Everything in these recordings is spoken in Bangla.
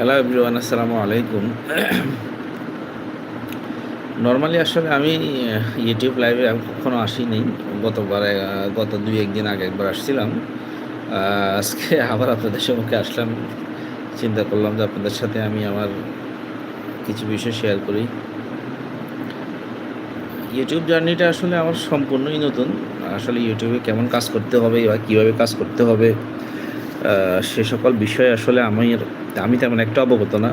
হ্যালো এভরিওয়ান, আসসালামু আলাইকুম। নর্মালি আসলে আমি ইউটিউব লাইভে আমি কখনো আসিনি। গতবার গত দুই একদিন আগে একবার আসছিলাম। আজকে আবার আপনাদের সম্মুখে আসলাম। চিন্তা করলাম যে আপনাদের সাথে আমি আমার কিছু বিষয় শেয়ার করি। ইউটিউব জার্নিটা আসলে আমার সম্পূর্ণই নতুন। আসলে ইউটিউবে কেমন কাজ করতে হবে বা কীভাবে কাজ করতে হবে সে সকল বিষয়ে আসলে আমি আমি তেমন একটা অবগত না।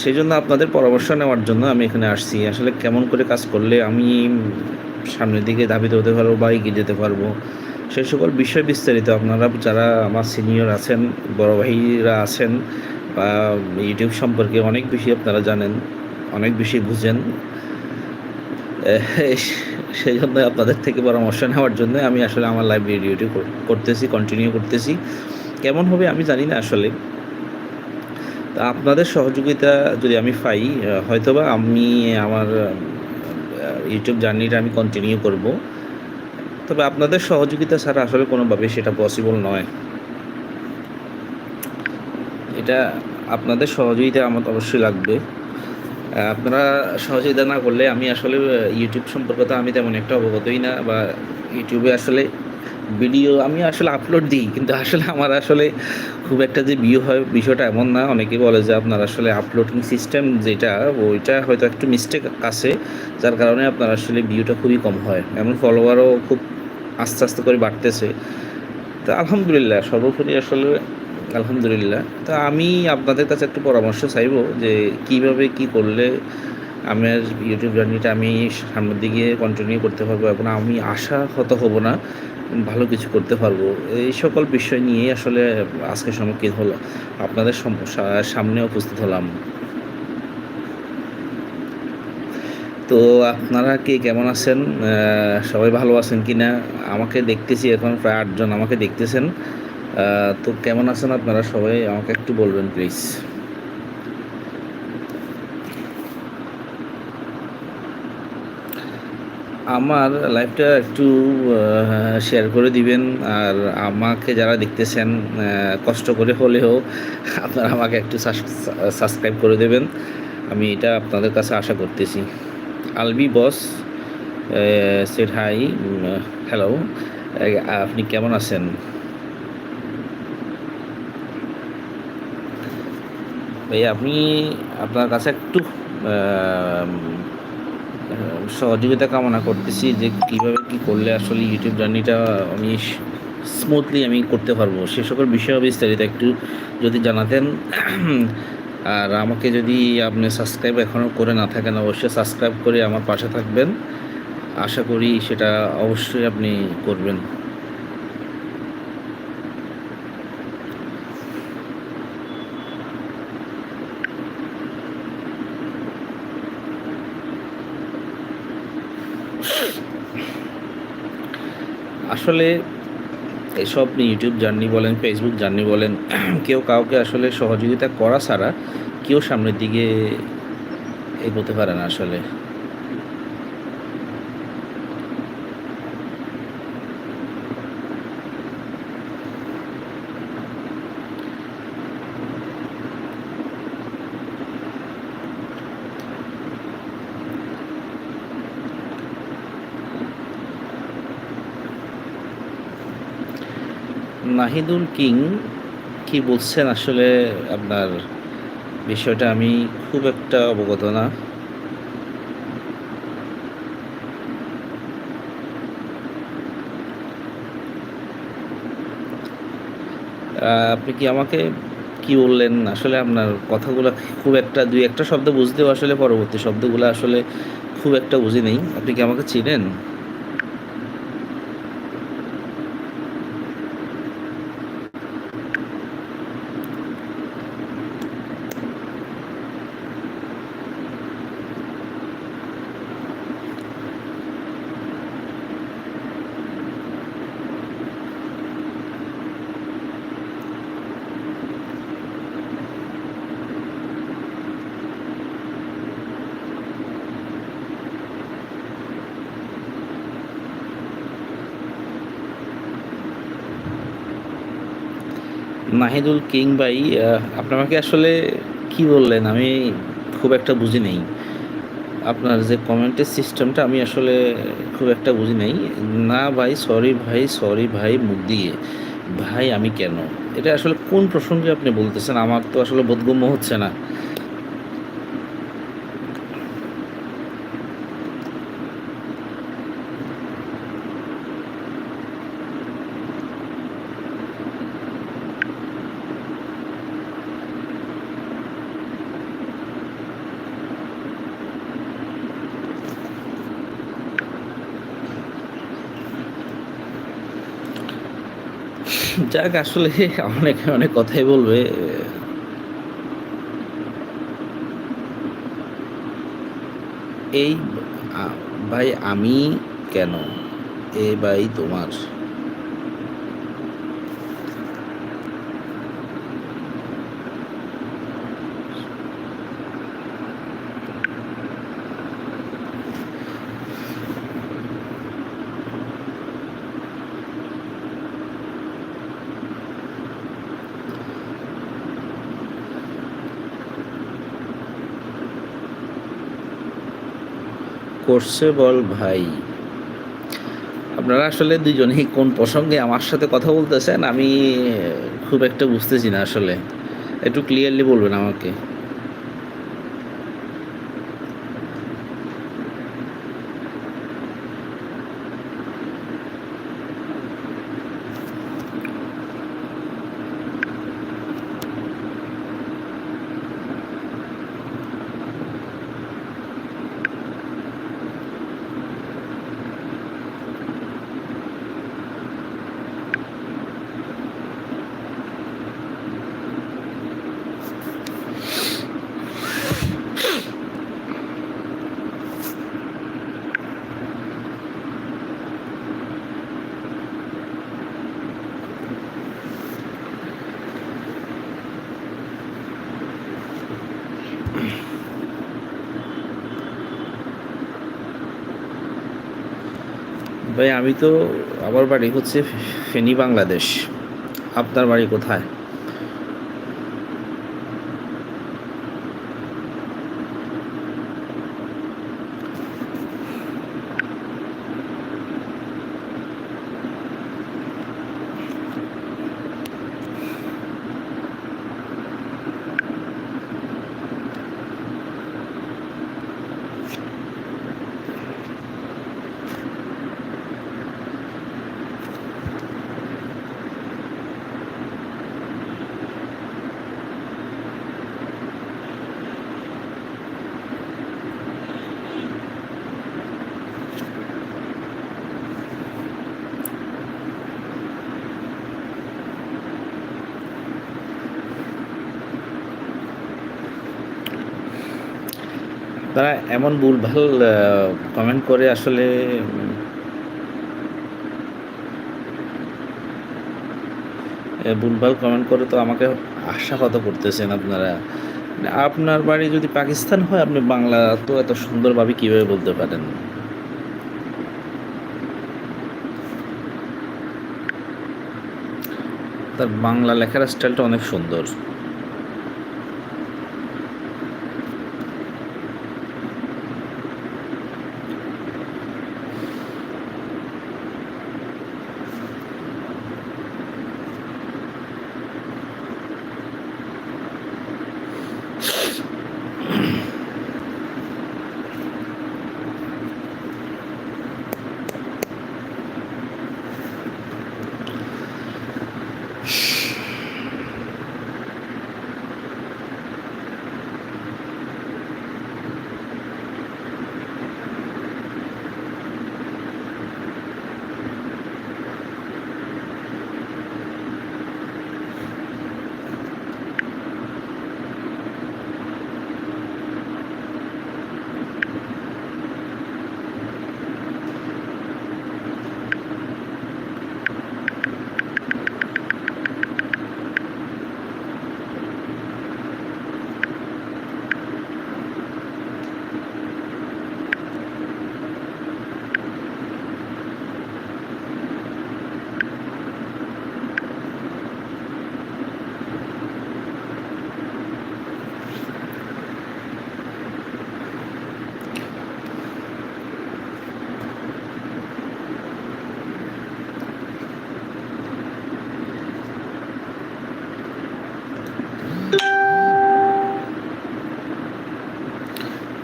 সেই জন্য আপনাদের পরামর্শ নেওয়ার জন্য আমি এখানে আসছি। আসলে কেমন করে কাজ করলে আমি সামনের দিকে ধাবিত হতে পারব বা এগিয়ে যেতে পারব? সেই সকল বিষয় বিস্তারিত আপনারা যারা আমার সিনিয়র আছেন, বড় ভাইরা আছেন বা ইউটিউব সম্পর্কে অনেক বেশি আপনারা জানেন, অনেক বেশি বুঝেন। সেই জন্য আপনাদের থেকে পরামর্শ নেওয়ার জন্য আমি আসলে আমার লাইভ ভিডিওটি করতেছি কন্টিনিউ করতেছি। কেমন হবে আমি জানি না আসলে। তা আপনাদের সহযোগিতা যদি আমি পাই হয়তোবা আমি আমার ইউটিউব জার্নিটা আমি কন্টিনিউ করব। তবে আপনাদের সহযোগিতা ছাড়া আসলে কোনোভাবে সেটা পসিবল নয়। এটা আপনাদের সহযোগিতা আমার অবশ্যই লাগবে। আপনারা সহযোগিতা না করলে আমি আসলে ইউটিউব সম্পর্কে তো আমি তেমন একটা অবগতই না বা ইউটিউবে আসলে ভিডিও আমি আসলে আপলোড দিই, কিন্তু আসলে আমার আসলে খুব একটা যে ভিউ হয় বিষয়টা এমন না। অনেকে বলে যে আপনার আসলে আপলোডিং সিস্টেম যেটা, ওইটা হয়তো একটু মিস্টেক আছে, যার কারণে আপনার আসলে ভিউটা খুবই কম হয়। এমন ফলোয়ারও খুব আস্তে আস্তে করে বাড়তেছে। তা আলহামদুলিল্লাহ, সর্বোপরি আসলে আলহামদুলিল্লাহ। তা আমি আপনাদের কাছে একটু পরামর্শ চাইব যে কীভাবে কি করলে আমার ইউটিউব জার্নিটা আমি সামনের দিকে কন্টিনিউ করতে পারব এবং আমি আশা হত হব না। ভালো কিছু করতে পারব। এই সকল বিষয় নিয়েই আসলে আজকে সম্মুখীন হলো। আপনাদের সম- সামনে উপস্থিত হলাম। তো আপনারা কে কেমন আছেন? সবাই ভালো আছেন কি না আমাকে দেখতেছি এখন প্রায় আটজন আমাকে দেখতেছেন। তো কেমন আছেন আপনারা সবাই আমাকে একটু বলবেন প্লিজ আমার লাইফটা একটু শেয়ার করে দিবেন। আর আমাকে যারা দেখতেছেন কষ্ট করে হলেও আপনারা আমাকে একটু সাবস্ক্রাইব করে দেবেন। আমি এটা আপনাদের কাছে আশা করতেছি। আলবি বস সেট হাই হ্যালো আপনি কেমন আছেন? ভাই আপনি আপনার কাছে একটু সহযোগিতা কামনা করতেছি যে কীভাবে কী করলে আসলে ইউটিউব জার্নিটা আমি স্মুথলি আমি করতে পারব। সে সকল বিষয়ে বিস্তারিত একটু যদি জানাতেন। আর আমাকে যদি আপনি সাবস্ক্রাইব এখনও করে না থাকেন, অবশ্যই সাবস্ক্রাইব করে আমার পাশে থাকবেন। আশা করি সেটা অবশ্যই আপনি করবেন। আসলে এসব ইউটিউব জার্নি বলেন ফেসবুক জার্নি বলেন, কেউ কাউকে আসলে সহযোগিতা করা ছাড়া কেউ সামনের দিকে এগোতে পারে না আসলে। নাহিদুল কিং কি বলছেন আসলে আপনার বিষয়টা আমি খুব একটা অবগত না। আপনি কি আমাকে কি বললেন? আসলে আপনার কথাগুলো খুব একটা দুই একটা শব্দ বুঝতেও আসলে পরবর্তী শব্দগুলো আসলে খুব একটা বুঝি নেই। আপনি কি আমাকে চিনেন? নাহিদুল কিং ভাই আপনি আমাকে আসলে কি বললেন? আমি খুব একটা বুঝি নেই। আপনার যে কমেন্টের সিস্টেমটা আমি আসলে খুব একটা বুঝি নেই। না ভাই সরি ভাই সরি ভাই, মুখ দিয়ে। ভাই, আমি কেন? এটা আসলে কোন প্রসঙ্গে আপনি বলতেছেন? আমার তো আসলে বোধগম্য হচ্ছে না। যাক আসলে অনেকে অনেক কথাই বলবে। এই ভাই আমি কেন? এ ভাই তোমার। করছে বল ভাই। আপনারা আসলে দুজনেই কোন প্রসঙ্গে আমার সাথে কথা বলতেছেন, আমি খুব একটা বুঝতেছি না আসলে। একটু ক্লিয়ারলি বলবেন আমাকে। ভাই আমি তো আমার বাড়ি হচ্ছে ফেনী বাংলাদেশ। আপনার বাড়ি কোথায়? তারা এমন ভুলভাল কমেন্ট করে আসলে ভুলভাল কমেন্ট করে তো আমাকে আশাহত করতেছেন আপনারা। আপনার বাড়ি যদি পাকিস্তান হয়, আপনি বাংলা তো এত সুন্দরভাবে কীভাবে বলতে পারেন? তার বাংলা লেখার স্টাইলটা অনেক সুন্দর।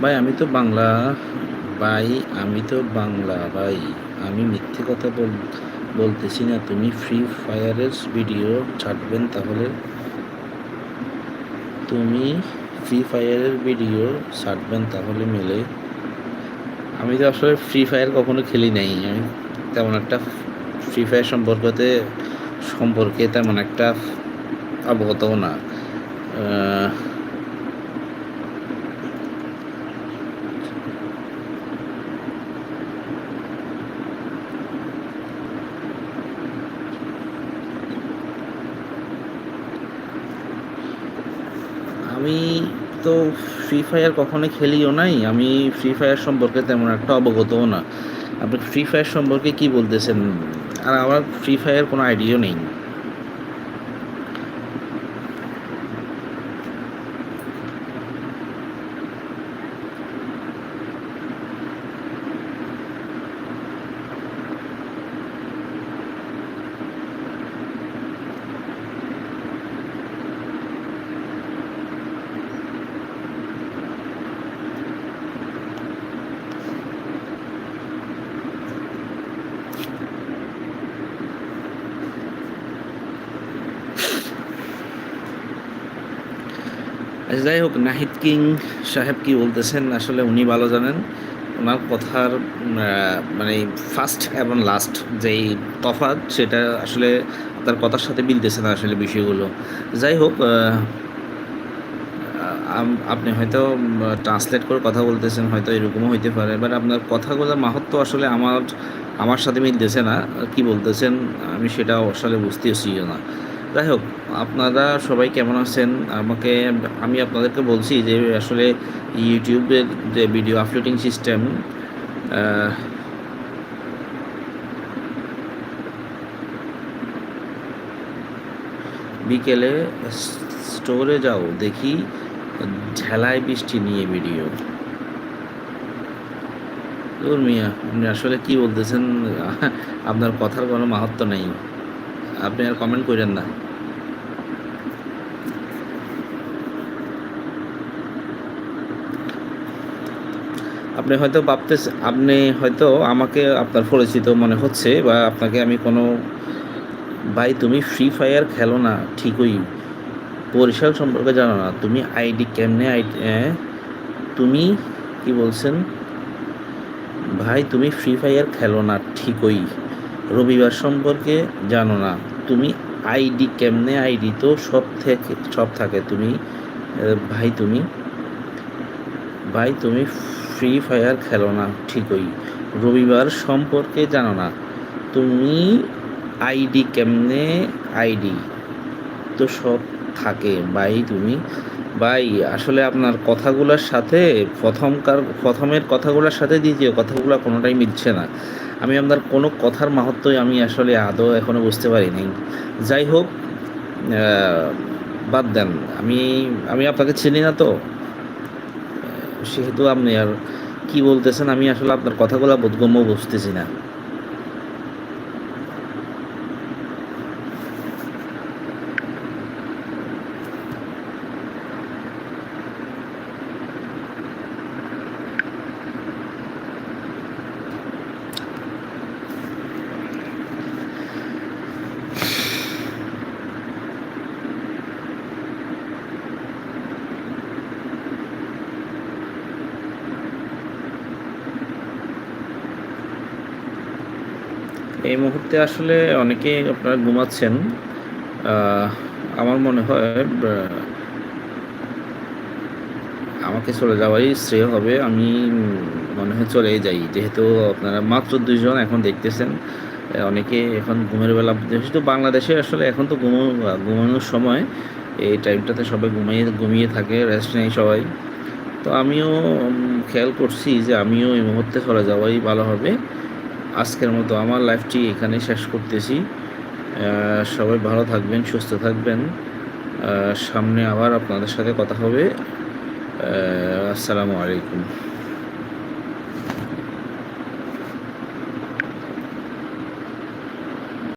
ভাই, আমি তো বাংলা। ভাই, আমি তো বাংলা, ভাই। আমি মিথ্যে কথা বল, বলতেছি না। তুমি ফ্রি ফায়ারের ভিডিও ছাড়বেন তাহলে। তুমি ফ্রি ফায়ারের ভিডিও ছাড়বেন তাহলে মেলে। আমি তো আসলে ফ্রি ফায়ার কখনো খেলি নাই। আমি তেমন একটা ফ্রি ফায়ার সম্পর্কতে, সম্পর্কে তেমন একটা অবগতও না আহ, আমি তো ফ্রি ফায়ার কখনোই খেলিও নাই। আমি ফ্রি ফায়ার সম্পর্কে তেমন একটা অবগতও না। আপনি ফ্রি ফায়ার সম্পর্কে কি বলতেছেন? আর আমার ফ্রি ফায়ার কোনো আইডিয়াও নেই। যাই হোক নাহিদ কিং সাহেব কি বলতেছেন? আসলে উনি ভালো জানেন। ওনার কথার মানে ফার্স্ট এবং লাস্ট যেই তফাৎ, সেটা আসলে তার কথার সাথে মিলতেছে না আসলে বিষয়গুলো। যাই হোক আপনি হয়তো ট্রান্সলেট করে কথা বলতেছেন, হয়তো এরকমও হইতে পারে বাট আপনার কথাগুলোর মাহাত্ম আসলে আমার আমার সাথে মিলতেছে না। কি বলতেছেন? আমি সেটা আসলে বুঝতেছি না। যাই হোক আপনারা সবাই কেমন আছেন? আমাকে, আমি আপনাদেরকে বলছি যে আসলে ইউটিউবের যে ভিডিও আপলোডিং সিস্টেম বিকেলে স্টোরে যাও, দেখি ঝেলায় বৃষ্টি নিয়ে ভিডিও মিয়া, আপনি আসলে কি বলতেছেন? আপনার কথার কোনো মাহাত্ম নেই। আপনি আর কমেন্ট করেন না। আপনি হয়তো ভাবতেছেন আপনি হয়তো আমাকে আপনার পরিচিত মনে হচ্ছে বা আপনাকে আমি কোনো, ভাই, তুমি ফ্রি ফায়ার খেলো না, ঠিকই। বরিশাল সম্পর্কে জানো না। তুমি আইডি কেমনে আইডি তুমি কি বলছেন? ভাই, তুমি ফ্রি ফায়ার খেলো না, ঠিকই। রবিবার সম্পর্কে জানো না। তুমি আইডি কেমনে আইডি? তো সব থেকে, সব থাকে। তুমি ভাই তুমি ভাই, তুমি ফ্রি ফায়ার খেলো না, ঠিকই। রবিবার সম্পর্কে জানো না। তুমি আইডি কেমনে? আইডি। তো সব থাকে। ভাই তুমি। ভাই আসলে আপনার কথাগুলোর সাথে প্রথমকার প্রথমের কথাগুলোর সাথে দ্বিতীয় কথাগুলো কোনোটাই মিলছে না। আমি আপনার কোনো কথার মাহাত্মই আমি আসলে আদৌ এখনও বুঝতে পারি নাই। যাই হোক বাদ দেন। আমি আমি আপনাকে চিনি না তো। সেহেতু আপনি আর কি বলতেছেন আমি আসলে আপনার কথাগুলো বোধগম্য বুঝতেছি না। এই মুহূর্তে আসলে অনেকেই আপনারা ঘুমাচ্ছেন। আমার মনে হয় আমাকে চলে যাওয়াই শ্রেয় হবে। আমি মনে হয় চলে যাই। যেহেতু আপনারা মাত্র দুইজন এখন দেখতেছেন, অনেকে এখন ঘুমের বেলা, যেহেতু বাংলাদেশে আসলে এখন তো ঘুমো, ঘুমানোর সময়, এই টাইমটাতে সবাই ঘুমিয়ে ঘুমিয়ে থাকে রেস্ট নেই সবাই। তো আমিও খেয়াল করছি যে আমিও এই মুহূর্তে চলে যাওয়াই ভালো হবে। আজকের মতো আমার লাইফটি এখানে শেষ করতেছি। সবাই ভালো থাকবেন, সুস্থ থাকবেন। সামনে আবার আপনাদের সাথে কথা হবে। আসসালামু আলাইকুম।